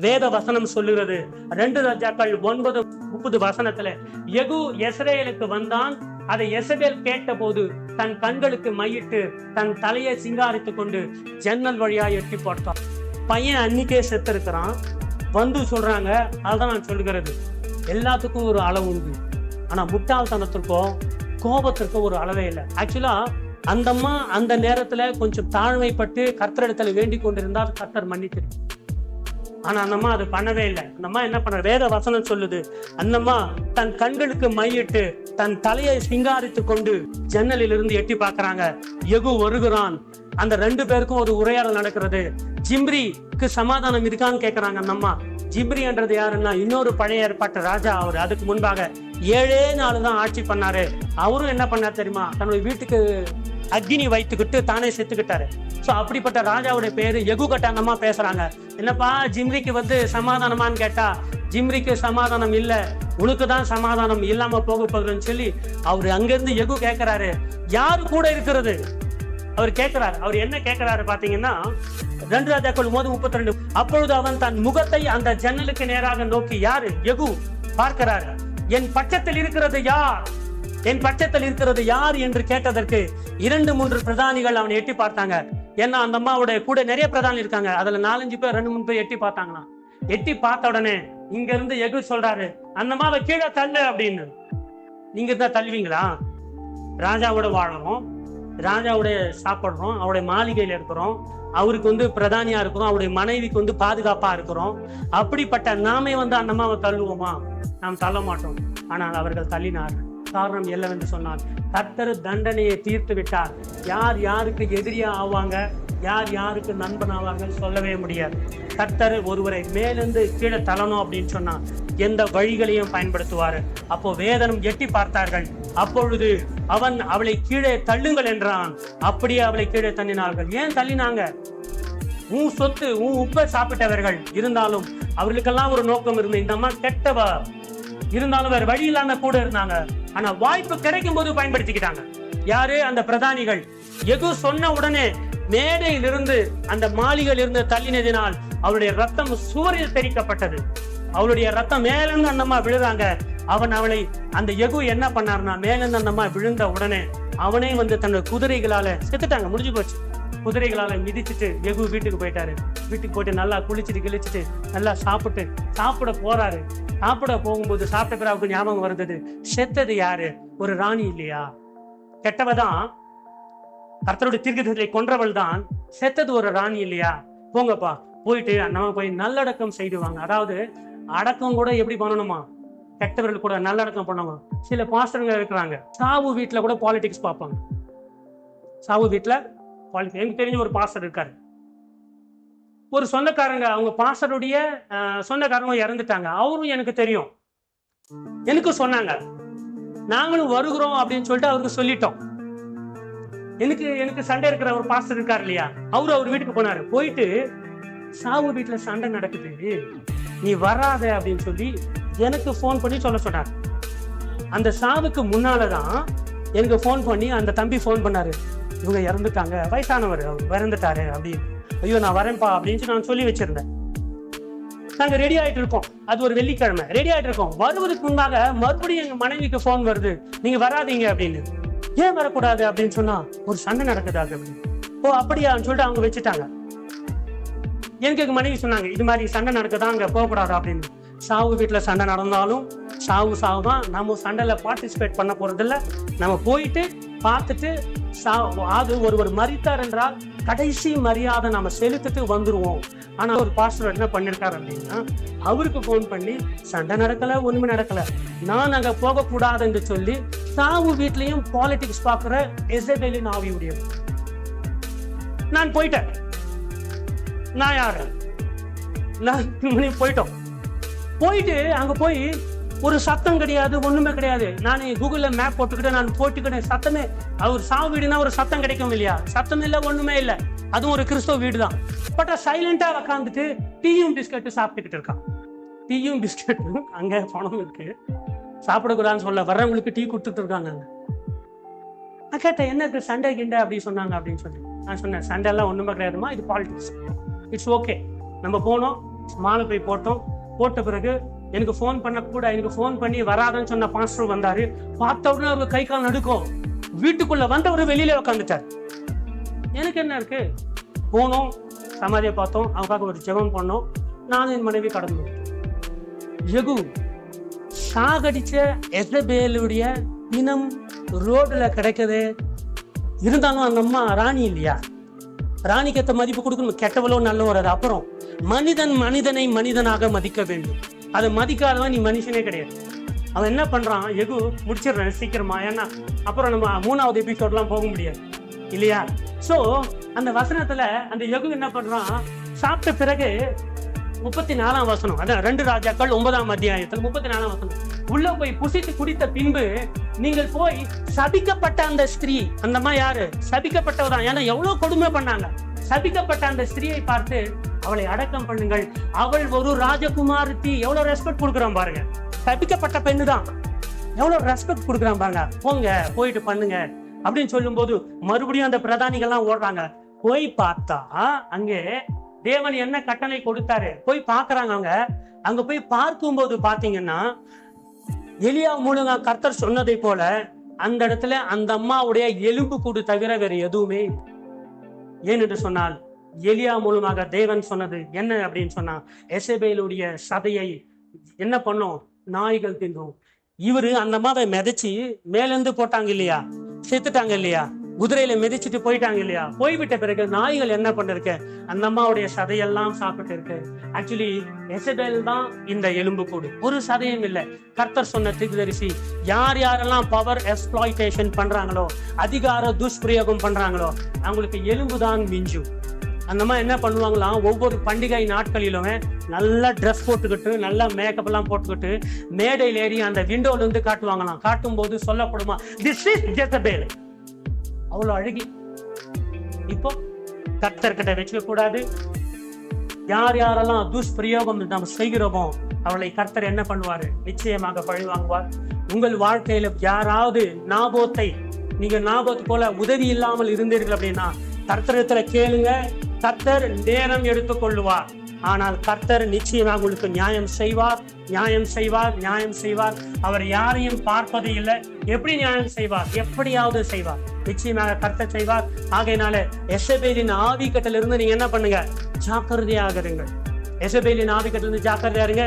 வேத வசனம் சொல்லுகிறது. ரெண்டு ராஜாக்கள் ஒன்பது முப்பது வசனத்துல எகு எஸ்ரேலுக்கு வந்தான்? அதை எசபேல் கேட்டபோது தன் கண்களுக்கு மையிட்டு தன் தலையை சிங்காரித்துக் கொண்டு ஜன்னல் வழியா எட்டி போட்டான் பையன் அன்னைக்கே செத்து இருக்கிறான் வந்து சொல்றாங்க. அதுதான் நான் சொல்லுகிறது. எல்லாத்துக்கும் ஒரு அளவு உண்டு. ஆனா முட்டாள்தனத்திற்கும் கோபத்திற்கும் ஒரு அளவே இல்லை. ஆக்சுவலா அந்தம்மா அந்த நேரத்துல கொஞ்சம் தாழ்மைப்பட்டு கர்த்தரிடத்துல வேண்டிக் கொண்டிருந்தால் கர்த்தர் மன்னித்திருக்கு ஆனா அந்தம்மா அது பண்ணவே இல்லை. அந்த அம்மா என்ன பண்ற வேத வசனம் சொல்லுது. அந்தம்மா தன் கண்களுக்கு மையிட்டு தன் தலையை சிங்காரித்து கொண்டு ஜன்னலில் இருந்து எட்டி பார்க்கறாங்க. எகு வருகிறான். அந்த ரெண்டு பேருக்கும் ஒரு உரையாடல் நடக்கிறது. ஜிம்ரிக்கு சமாதானம் இருக்கான்னு கேக்குறாங்க அந்த அம்மா ஜிம்ரின்றது யாருன்னா இன்னொரு பழைய ஏற்பாட்டு ராஜா அவர். அதுக்கு முன்பாக ஏழே நாள் தான் ஆட்சி பண்ணாரு. அவரும் என்ன பண்ணார் தெரியுமா? தன்னுடைய வீட்டுக்கு அக்னி வைத்துக்கிட்டு தானே செத்துக்கிட்டாரு. ஸோ அப்படிப்பட்ட ராஜாவுடைய பேர் எகு கட்டானமா பேசுறாங்க. என்னப்பா ஜிம்ரிக்கு வந்து சமாதானமான்னு கேட்டா ஜிம்ரிக்கு சமாதானம் இல்லை உனக்கு தான் சமாதானம் இல்லாம போக போகுதுன்னு சொல்லி அவர் அங்கிருந்து எகு கேட்கிறாரு யாரு கூட இருக்கிறது? அவர் கேட்கிறார் அவர் என்ன கேட்கிறாரு பாத்தீங்கன்னா ரெண்டு ராஜாக்கள் போது முப்பத்தி ரெண்டு அப்பொழுது அவன் தன் முகத்தை அந்த ஜன்னலுக்கு நேராக நோக்கி யாரு? எகு பார்க்கிறார். என் பட்சத்தில் இருக்கிறது யார்? என் பட்சத்தில் இருக்கிறது யார் என்று கேட்டதற்கு இரண்டு மூன்று பிரதானிகள் அவனை எட்டி பார்த்தாங்க. ஏன்னா அந்த அம்மாவுடைய கூட நிறைய பிரதானி இருக்காங்க. அதுல நாலஞ்சு பேர் ரெண்டு மூணு பேர் எட்டி பார்த்தாங்களாம். எட்டி பார்த்த உடனே இங்க இருந்து எகு சொல்றாரு அந்த அம்மாவை கீழே தள்ளு அப்படின்னு. நீங்க இருந்தா தள்ளுவீங்களா? ராஜாவோட வாழறோம். ராஜாவுடைய சாப்பிட்றோம். அவருடைய மாளிகையில் இருக்கிறோம். அவருக்கு வந்து பிரதானியா இருக்கிறோம். அவருடைய மனைவிக்கு வந்து பாதுகாப்பா இருக்கிறோம். அப்படிப்பட்ட நாமே வந்து அந்த அம்மாவை தள்ளுவோமா? நாம் தள்ள மாட்டோம். ஆனால் அவர்கள் தள்ளினார்கள். காரணம் என்னவென்று சொன்னார் கர்த்தர் தண்டனையை தீர்த்து விட்டார். யார் யாருக்கு எதிரியா ஆவாங்க யார் யாருக்கு நண்பன் ஆவாங்க சொல்லவே முடியாது. கர்த்தர் ஒருவரை மேலிருந்து கீழே தள்ளணும் அப்படின்னு சொன்னான் எந்த வழிகளையும் பயன்படுத்துவார். அப்போ வேதனம் எட்டி பார்த்தார்கள். அப்பொழுது அவன் அவளை கீழே தள்ளுங்கள் என்றான். அப்படியே அவளை கீழே தள்ளினார்கள். ஏன் தள்ளினாங்க? உன் சொத்து உன் உப்பை சாப்பிட்டவர்கள். இருந்தாலும் அவர்களுக்கெல்லாம் ஒரு நோக்கம் இருந்தது. இந்த அம்மா கெட்டவ? இருந்தாலும் வேற வழி இல்லாம கூட இருந்தாங்க. ஆனா வாய்ப்பு கிடைக்கும் போது பயன்படுத்திக்கிட்டாங்க. யாரு? அந்த பிரதானிகள். எகு சொன்ன உடனே மேடையிலிருந்து அந்த மாளிகையில் இருந்து தள்ளினதினால் அவருடைய ரத்தம் சுவரில் தெரிக்கப்பட்டது அவளுடைய ரத்தம் மேலிருந்து அந்த விழுறாங்க. அவன் அவளை அந்த எகு என்ன பண்ணாருன்னா மேலிருந்து அந்தம்மா விழுந்த உடனே அவனே வந்து தன்னோட குதிரைகளால செத்துட்டாங்க. முடிஞ்சு போச்சு. குதிரைகளால மிதிச்சிட்டு எகு வீட்டுக்கு போயிட்டாரு. வீட்டுக்கு போயிட்டு நல்லா குளிச்சுட்டு கிழிச்சிட்டு நல்லா சாப்பிட்டு சாப்பிட போறாரு. சாப்பிட போகும்போது சாப்பிட்ட பிறகு ஞாபகம் வருந்தது செத்தது யாரு? ஒரு ராணி இல்லையா? கெட்டவ தான் கர்த்தருடைய தீர்க்கதரிசிகளை கொன்றவள் தான் செத்தது ஒரு ராணி இல்லையா? போங்கப்பா போயிட்டு நம்ம போய் நல்லடக்கம் செய்துவாங்க அதாவது அடக்கம் கூட எப்படி பண்ணணுமா? கெட்டவர்கள் கூட நல்லடக்கம் பண்ணணும். சில பாஸ்டர்கள் இருக்கிறாங்க. சாவு வீட்டில் கூட பாலிடிக்ஸ் பார்ப்பாங்க. சாவு வீட்டில் பாலிடிக்ஸ் எனக்கு தெரிஞ்ச ஒரு பாஸ்டர் இருக்காரு. ஒரு சொந்தக்காரங்க அவங்க பாஸ்டருடைய சொந்தக்காரங்க இறந்துட்டாங்க. அவரும் எனக்கு தெரியும். எனக்கும் சொன்னாங்க. நாங்களும் வருகிறோம் அப்படின்னு சொல்லிட்டு அவருக்கு சொல்லிட்டோம். எனக்கு எனக்கு சண்டை இருக்கிற ஒரு பாஸ்டர் இருக்கார் இல்லையா? அவரு அவர் வீட்டுக்கு போனாரு. போயிட்டு சாவு வீட்டுல சண்டை நடக்குது. நீ வராத அப்படின்னு சொல்லி எனக்கு ஃபோன் பண்ணி சொல்ல சொன்னார். அந்த சாவுக்கு முன்னாலதான் எனக்கு ஃபோன் பண்ணி அந்த தம்பி ஃபோன் பண்ணாரு. இவங்க இறந்துட்டாங்க. வயசானவர். அவர் இறந்துட்டாரு அப்படின்னு. ஐயோ நான் வரேன்ப்பா அப்படின்னு நான் சொல்லி வச்சிருந்தேன். நாங்க ரெடி ஆயிட்டு இருக்கோம். அது ஒரு வெள்ளிக்கிழமை. ரெடி ஆயிட்டு இருக்கோம். வருவதற்கு முன்பாக மறுபடியும் எங்க மனைவிக்கு ஃபோன் வருது. நீங்க வராதீங்க அப்படின்னு. ஏன் வரக்கூடாது அப்படின்னு சொன்னா ஒரு சண்டை நடக்குது அது அப்படின்னு ஓ அப்படியான்னு சொல்லிட்டு அவங்க வச்சுட்டாங்க. எனக்கு எங்க மனைவி சொன்னாங்க இது மாதிரி சண்டை நடக்குதா அங்க போகக்கூடாது? அப்படின்னு. சாவு வீட்டுல சண்டை நடந்தாலும் சாவு சாவு தான் நம்ம சண்டையில பார்ட்டிசிபேட் பண்ண போறது இல்ல நம்ம போயிட்டு பார்த்துட்டு அது ஒருவர் மறித்தார் என்றால் கடைசி மரியாதை நம்ம செலுத்திட்டு வந்துருவோம். ஆனா ஒரு பாஸ்டர் என்ன பண்ணிருக்காரு அப்படின்னா அவருக்கு போன் பண்ணி சண்டை நடக்கல ஒண்ணுமே நடக்கல. நான் அங்க போக கூடாதுன்னு சொல்லி தாவு வீட்லயும் பாலிடிக்ஸ் பாக்குற எசபெலின் ஆவியுடையது நான் போயிட்டேன். நான் யாரு? நான் போயிட்டோம். போயிட்டு அங்க போய் ஒரு சத்தம் கிடையாது ஒண்ணுமே கிடையாது. நான் கூகுள்ல மேப் போட்டுக்கிட்டு நான் போட்டுக்கிட்டேன் சத்தமே அவர் சாவு வீடுனா ஒரு சத்தம் கிடைக்கும் இல்லையா? சத்தம் இல்லை ஒண்ணுமே இல்லை. அதுவும் ஒரு கிறிஸ்தவ வீடு தான் பட் சைலண்டா உக்காந்துட்டு டீயும் பிஸ்கட்டும் சாப்பிட்டுக்கிட்டு இருக்கான். டீயும் பிஸ்கட்டும் அங்க பணம் இருக்கு. சாப்பிடக்கூடாதுன்னு சொல்ல வர்றவங்களுக்கு டீ கொடுத்துட்டு இருக்காங்க அங்க. நான் கேட்டேன் என்ன சண்டை கிண்டை? அப்படி சொன்னாங்க அப்படின்னு சொல்லி. நான் சொன்னேன் சண்டை எல்லாம் ஒண்ணுமே கிடையாதுமா இது பாலிடிக்ஸ் இட்ஸ் ஓகே நம்ம போனோம் மாலை போய் போட்டோம். போட்ட பிறகு எனக்கு ஃபோன் பண்ண கூட எனக்கு ஃபோன் பண்ணி வராதுன்னு சொன்ன பாஸ்டர் வந்தாரு. பார்த்த உடனே அவர் கை கால் நடுக்கும் வீட்டுக்குள்ள வந்தவர் வெளியில உட்காந்துட்டார் எனக்கு என்ன இருக்கு? போனோம் சமாதியை பார்த்தோம் அவக்காக ஒரு ஜெபம் பண்ணோம். நானும் என் மனைவி கடந்து எகு சாகடிச்ச எசபேலுடைய இனம் ரோடில் கிடைக்குது. இருந்தாலும் அந்த அம்மா ராணி இல்லையா? ராணிக்கு ஏற்ற மதிப்பு கொடுக்கணும். கெட்டவளோ நல்ல ஒரு அப்புறம். மனிதன் மனிதனை மனிதனாக மதிக்க வேண்டும். அதை மதிக்காதவன் நீ மனுஷனே கிடையாது. அவன் என்ன பண்றான்? எகு முடிச்சிடுறேன் சீக்கிரமா. ஏன்னா அப்புறம் நம்ம மூணாவது எபிசோட்லாம் போக முடியாது. இல்லையா? சோ அந்த வசனத்துல அந்த யகு என்ன பண்றான்? சாப்பிட்ட பிறகு முப்பத்தி நாலாம் வசனம் அதான் ரெண்டு ராஜாக்கள் ஒன்பதாம் அத்தியாயத்தில் முப்பத்தி நாலாம் வசனம். உள்ள போய் புசித்து குடித்த பின்பு நீங்கள் போய் சபிக்கப்பட்ட அந்த ஸ்திரீ அந்த அம்மா யாரு? சபிக்கப்பட்டவதான். ஏன்னா எவ்வளவு கொடுமை பண்ணாங்க. சபிக்கப்பட்ட அந்த ஸ்திரீயை பார்த்து அவளை அடக்கம் பண்ணுங்கள். அவள் ஒரு ராஜகுமாரத்தி எவ்வளவு ரெஸ்பெக்ட் கொடுக்குறான் பாருங்க. தப்பிக்கப்பட்ட பெண்ணு தான் எவ்வளவு ரெஸ்பெக்ட் கொடுக்குறான் பாருங்க. போங்க போயிட்டு பண்ணுங்க. அப்படின்னு சொல்லும்போது மறுபடியும் அந்த பிரதானிகள்லாம் ஓடுறாங்க. போய் பார்த்தா அங்கே தேவன் என்ன கட்டளை கொடுத்தாரு? போய் பார்க்கறாங்க அவங்க. அங்க போய் பார்க்கும்போது பாத்தீங்கன்னா எலியா மூலமா கர்த்தர் சொன்னதை போல அந்த இடத்துல அந்த அம்மாவுடைய எலும்பு கூடு தவிர வேற எதுவுமே ஏன் என்று சொன்னால் எலியா மூலமாக தேவன் சொன்னது என்ன அப்படின்னு சொன்னா எசபேலுடைய சதையை என்ன பண்ணும்? நாய்கள் தின்றும். இவரு அந்த அம்மாவை மிதச்சி மேலேருந்து போட்டாங்க இல்லையா? செத்துட்டாங்க இல்லையா? குதிரையில மிதிச்சிட்டு போயிட்டாங்க இல்லையா? போய்விட்ட பிறகு நாய்கள் என்ன பண்ணிருக்கு? அந்த அம்மாவுடைய சதையெல்லாம் சாப்பிட்டு இருக்கு. ஆக்சுவலி எசபேல் தான் இந்த எலும்பு கூடு. ஒரு சதையும் இல்லை. கர்த்தர் சொன்ன தீர்க்கதரிசி யார் யாரெல்லாம் பவர் எக்ஸ்பிளாய்டேஷன் பண்றாங்களோ அதிகார துஷ்பிரயோகம் பண்றாங்களோ அவங்களுக்கு எலும்பு தான் மிஞ்சும். அந்த மாதிரி என்ன பண்ணுவாங்களாம் ஒவ்வொரு பண்டிகை நாட்களிலுமே நல்லா ட்ரெஸ் போட்டுக்கிட்டு நல்லா மேக்கப் எல்லாம் போட்டுக்கிட்டு மேடையில் ஏறி அந்த விண்டோல இருந்து காட்டுவாங்களாம். காட்டும் போது சொல்லப்படுமா திஸ் இஸ் ஜெசபேல் அவ்வளோ அழகி. இப்போ கர்த்தர்கிட்ட வச்சுக்க கூடாது. யார் யாரெல்லாம் துஷ்பிரயோகம் நாம் செய்கிறோமோ அவளை கர்த்தர் என்ன பண்ணுவார்? நிச்சயமாக பழி வாங்குவார். உங்கள் வாழ்க்கையில யாராவது ஞாபகத்தை நீங்க ஞாபகத்து போல உதவி இல்லாமல் இருந்தீர்கள் அப்படின்னா கர்த்தரத்துல கேளுங்க. கர்த்தர் நேரம் எடுத்துக் கொள்ளுவார் ஆனால் கர்த்தர் நிச்சயமாக உங்களுக்கு நியாயம் செய்வார். நியாயம் செய்வார் நியாயம் செய்வார். அவர் யாரையும் பார்ப்பது இல்லை. எப்படி நியாயம் செய்வார்? எப்படியாவது செய்வார். நிச்சயமாக கர்த்தர் செய்வார். ஆகையினால எசபேலின் ஆதிக்கத்திலிருந்து நீங்க என்ன பண்ணுங்க? ஜாக்கிரதையாக இருங்கள். எசபேலின் ஆதிக்கத்திலிருந்து ஜாக்கிரதையா இருங்க.